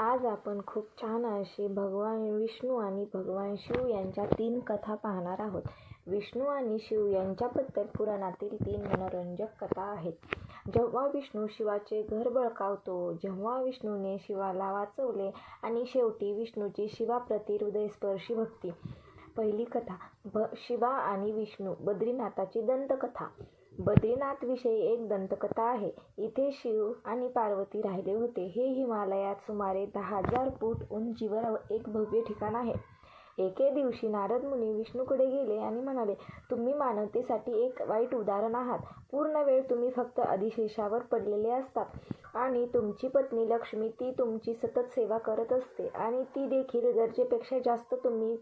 आज आपण खूप छान अशी भगवान विष्णू आणि भगवान शिव यांच्या तीन कथा पाहणार आहोत. विष्णू आणि शिव यांच्याबद्दल पुराणातील तीन मनोरंजक कथा आहेत. जेव्हा विष्णू शिवाचे घर बळकावतो जेव्हा विष्णूने शिवाला वाचवले आणि शेवटी विष्णूची शिवाप्रती हृदयस्पर्शी भक्ती. पहिली कथा भ शिवा आणि विष्णू बद्रीनाथाची दंतकथा. बद्रीनाथविषयी एक दंतकथा आहे. इथे शिव आणि पार्वती राहिले होते. हे हिमालयात सुमारे दहा हजार फूट उंचीवर एक भव्य ठिकाण आहे. एके दिवशी नारद मुनी विष्णूकडे गेले आणि म्हणाले तुम्ही मानवतेसाठी एक वाईट उदाहरण आहात. पूर्ण वेळ तुम्ही फक्त अधिशेषावर पडलेले असतात आणि तुमची पत्नी लक्ष्मी ती तुमची सतत सेवा करत असते आणि ती देखील गरजेपेक्षा जास्त तुम्ही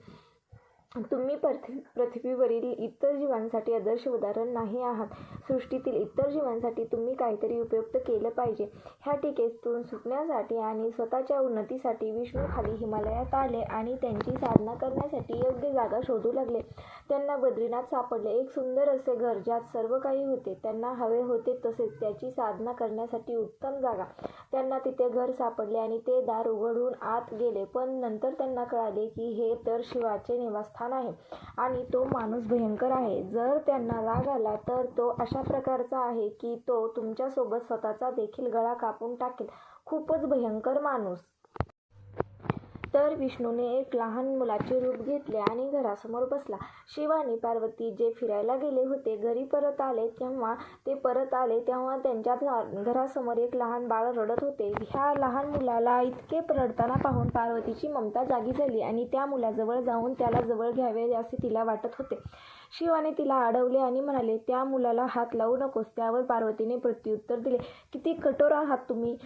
तुम्ही पृथ्वी पृथ्वीवरील इतर जीवांसाठी आदर्श उदाहरण नाही आहात. सृष्टीतील इतर जीवांसाठी तुम्ही काहीतरी उपयुक्त केलं पाहिजे. ह्या टीकेतून सुटण्यासाठी आणि स्वतःच्या उन्नतीसाठी विष्णू खाली हिमालयात आले आणि त्यांची साधना करण्यासाठी योग्य जागा शोधू लागले. त्यांना बद्रीनाथ सापडले. एक सुंदर असे घर ज्यात सर्व काही होते. त्यांना हवे होते तसेच त्याची साधना करण्यासाठी उत्तम जागा. त्यांना तिथे घर सापडले आणि ते दार उघडून आत गेले. पण नंतर त्यांना कळाले की हे तर शिवाचे निवासस्थान आहे आणि तो माणूस भयंकर आहे. जर त्यांना राग आला तर तो अशा प्रकारचा आहे की तो तुमच्यासोबत स्वतःचा देखील गळा कापून टाकेल. खूपच भयंकर माणूस. तर विष्णूने एक लहान मुलाचे रूप घेतले आणि घरासमोर बसला. शिव आणि पार्वती जे फिरायला गेले होते घरी परत आले तेव्हा ते परत आले तेव्हा त्यांच्या घरासमोर एक लहान बाळ रडत होते. ह्या लहान मुलाला इतके रडताना पाहून पार्वतीची ममता जागी झाली आणि त्या मुलाजवळ जाऊन त्याला जवळ घ्यावे असे तिला वाटत होते. शिवाने तिला अडवले आणि म्हणाले त्या मुलाला हात लावू नकोस. त्यावर पार्वतीने प्रत्युत्तर दिले. किती कठोर आहात तुम्ही.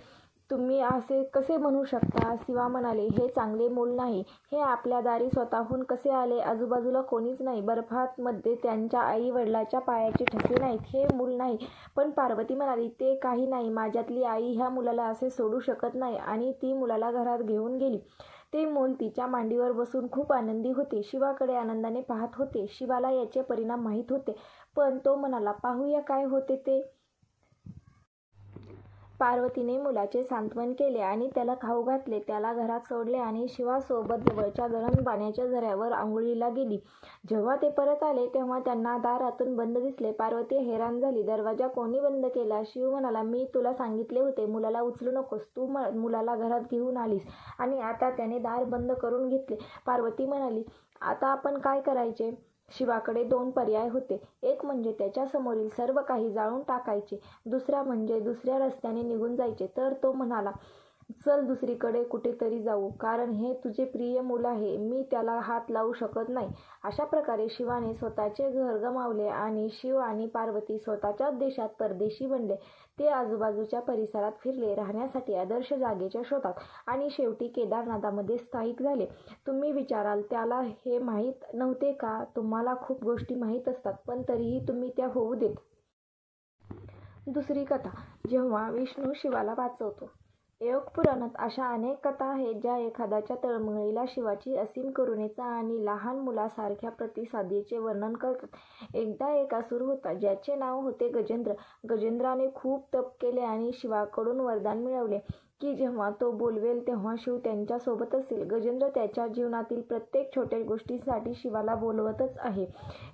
तुम्ही असे कसे म्हणू शकता? शिवा म्हणाले हे चांगले मूल नाही. हे आपल्या दारी स्वतःहून कसे आले? आजूबाजूला कोणीच नाही. बर्फात मध्ये त्यांच्या आई वडिलाच्या पायाचे ठसे नाहीत. हे मूल नाही. पण पार्वती म्हणाली ते काही नाही. माझ्यातली आई ह्या मुलाला असे सोडू शकत नाही आणि ती मुलाला घरात घेऊन गेली. ते मूल तिच्या मांडीवर बसून खूप आनंदी होते. शिवाकडे आनंदाने पाहत होते. शिवाला याचे परिणाम माहीत होते. पण तो म्हणाला पाहूया काय होते ते. पार्वतीने मुलाचे सांत्वन केले आणि त्याला खाऊ घातले. त्याला घरात सोडले आणि शिवासोबत जवळच्या गरम पाण्याच्या झऱ्यावर आंघोळीला गेली. जेव्हा ते परत आले तेव्हा त्यांना दारातून बंद दिसले. पार्वती हैराण झाली. दरवाजा कोणी बंद केला शिव म्हणाला मी तुला सांगितले होते मुलाला उचलू नकोस. तू मुलाला घरात घेऊन आलीस आणि आता त्याने दार बंद करून घेतले पार्वती म्हणाली आता आपण काय करायचे? शिवाकडे दोन पर्याय होते. एक म्हणजे त्याच्यासमोरील सर्व काही जाळून टाकायचे. दुसरा म्हणजे दुसऱ्या रस्त्याने निघून जायचे. तर तो म्हणाला चल दुसरीकडे कुठेतरी जाऊ कारण हे तुझे प्रिय मूल आहे मी त्याला हात लावू शकत नाही. अशा प्रकारे शिवाने स्वतःचे घर गमावले आणि शिव आणि पार्वती स्वतःच्याच देशात परदेशी बनले. ते आजूबाजूच्या परिसरात फिरले राहण्यासाठी आदर्श जागेच्या शोधात आणि शेवटी केदारनाथामध्ये स्थायिक झाले. तुम्ही विचाराल त्याला हे माहीत नव्हते का? तुम्हाला खूप गोष्टी माहीत असतात पण तरीही तुम्ही त्या होऊ देत. दुसरी कथा जेव्हा विष्णू शिवाला वाचवतो. योगपुराणात अशा अनेक कथा आहेत ज्या एखाद्याच्या तळमळीला शिवाची असीम करुणेचा आणि लहान मुलासारख्या प्रतिसादीचे वर्णन करतात. एकदा एक असुर होता ज्याचे नाव होते गजेंद्र. गजेंद्राने खूप तप केले आणि शिवाकडून वरदान मिळवले. की जेव्हा तो बोलवेल तेव्हा शिव त्यांच्यासोबत असेल गजेंद्र त्याच्या जीवनातील प्रत्येक छोट्या गोष्टीसाठी शिवाला बोलवतच आहे.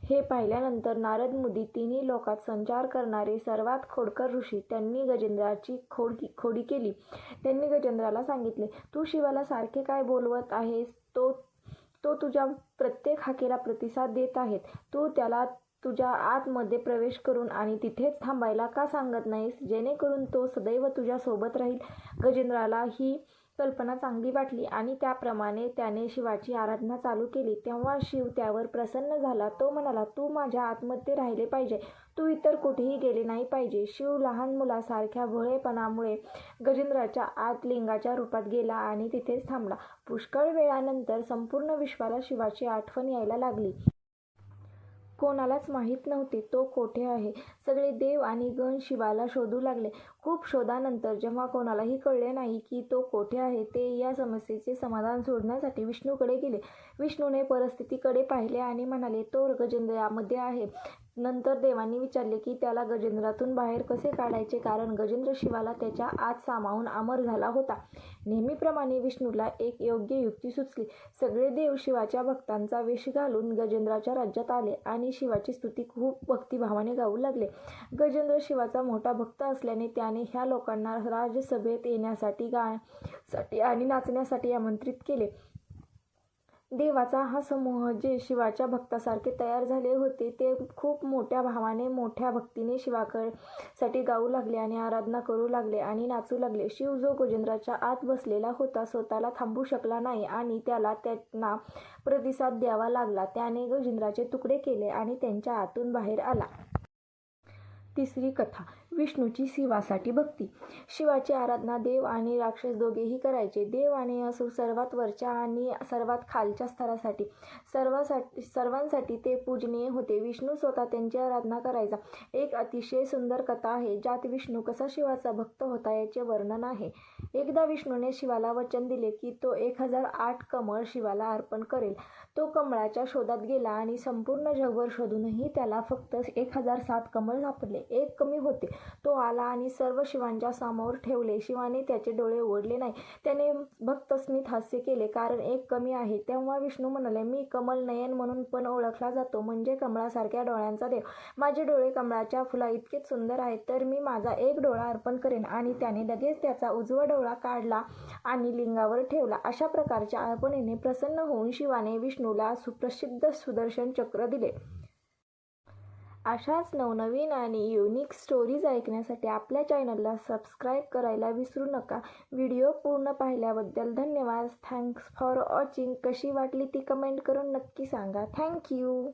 हे पाहिल्यानंतर नारद मुदी तिन्ही लोकात संचार करणारे सर्वात खोडकर ऋषी त्यांनी गजेंद्राची खोड खोडी केली. त्यांनी गजेंद्राला सांगितले तू शिवाला सारखे काय बोलवत आहेस? तो तो तुझ्या प्रत्येक हाकेला प्रतिसाद देत आहेत. तू त्याला तुझ्या आतमध्ये प्रवेश करून आणि तिथेच थांबायला का सांगत नाहीस? जेणेकरून तो सदैव तुझ्या सोबत राहील. गजेंद्राला ही कल्पना चांगली वाटली आणि त्याप्रमाणे त्याने शिवाची आराधना चालू केली. तेव्हा शिव त्यावर प्रसन्न झाला. तो म्हणाला तू माझ्या आतमध्ये राहिले पाहिजे. तू इतर कुठेही गेले नाही पाहिजे शिव लहान मुलासारख्या भोळेपणामुळे गजेंद्राच्या आत लिंगाच्या रूपात गेला आणि तिथेच थांबला. पुष्कळ वेळानंतर संपूर्ण विश्वाला शिवाची आठवण यायला लागली. कोणालाच माहीत नव्हते. तो कोठे आहे? सगळे देव आणि गण शिवाला शोधू लागले. खूप शोधानंतर जेव्हा कोणालाही कळले नाही की तो कोठे आहे ते या समस्येचे समाधान शोधण्यासाठी विष्णूकडे गेले. विष्णूने परिस्थितीकडे पाहिले आणि म्हणाले तो गजेंद्रामध्ये आहे. नंतर देवांनी विचारले की त्याला गजेंद्रातून बाहेर कसे काढायचे? कारण गजेंद्र शिवाला त्याच्या आत सामावून अमर झाला होता. नेहमीप्रमाणे विष्णूला एक योग्य युक्ती सुचली. सगळे देव शिवाच्या भक्तांचा वेश घालून गजेंद्राच्या राज्यात आले आणि शिवाची स्तुती खूप भक्तिभावाने गाऊ लागले. गजेंद्र शिवाचा मोठा भक्त असल्याने त्याने ह्या लोकांना राजसभेत येण्यासाठी गाण्यासाठी आणि नाचण्यासाठी आमंत्रित केले. देवाचा हा समूह जे शिवाच्या भक्तासारखे तयार झाले होते ते खूप मोठ्या भावाने मोठ्या भक्तीने शिवाकडसाठी गाऊ लागले आणि आराधना करू लागले आणि नाचू लागले. शिव जो गजेंद्राच्या आत बसलेला होता स्वतःला थांबू शकला नाही आणि त्याला त्यांना प्रतिसाद द्यावा लागला. त्याने गजेंद्राचे तुकडे केले आणि त्यांच्या आतून बाहेर आला. तिसरी कथा. विष्णूची शिवासाठी भक्ती. शिवाची आराधना देव आणि राक्षस दोघेही करायचे. देव आणि असुर सर्वात वरच्या आणि सर्वात खालच्या स्तरासाठी. सर्वासाठी सर्वांसाठी ते पूजनीय होते. विष्णू स्वतः त्यांची आराधना करायचा. एक अतिशय सुंदर कथा आहे ज्यात विष्णू कसा शिवाचा भक्त होता याचे वर्णन आहे. एकदा विष्णूने शिवाला वचन दिले की तो एक हजार आठ कमळ शिवाला अर्पण करेल. तो कमळाच्या शोधात गेला आणि संपूर्ण जगभर शोधूनही त्याला फक्त एक हजार सात कमळ सापडले. एक कमी होते. तो आला आणि सर्व शिवांच्या समोर ठेवले. शिवाने त्याचे डोळे ओढले नाही. त्याने भक्तस्मित हास्य केले कारण एक कमी आहे. तेव्हा विष्णू म्हणाले मी कमल नयन म्हणून पण ओळखला जातो म्हणजे कमळासारख्या डोळ्यांचा देव. माझे डोळे कमळाच्या फुला इतकेच सुंदर आहेत तर मी माझा एक डोळा अर्पण करेन. आणि त्याने लगेच त्याचा उजवा डोळा काढला आणि लिंगावर ठेवला. अशा प्रकारच्या अर्पणेने प्रसन्न होऊन शिवाने विष्णूला सुप्रसिद्ध सुदर्शन चक्र दिले. अशाच नवनवीन आणि युनिक स्टोरीज ऐकण्यासाठी आपल्या चॅनलला सबस्क्राईब करायला विसरू नका. व्हिडिओ पूर्ण पाहिल्याबद्दल धन्यवाद. थँक्स फॉर वॉचिंग कशी वाटली ती कमेंट करून नक्की सांगा. थँक्यू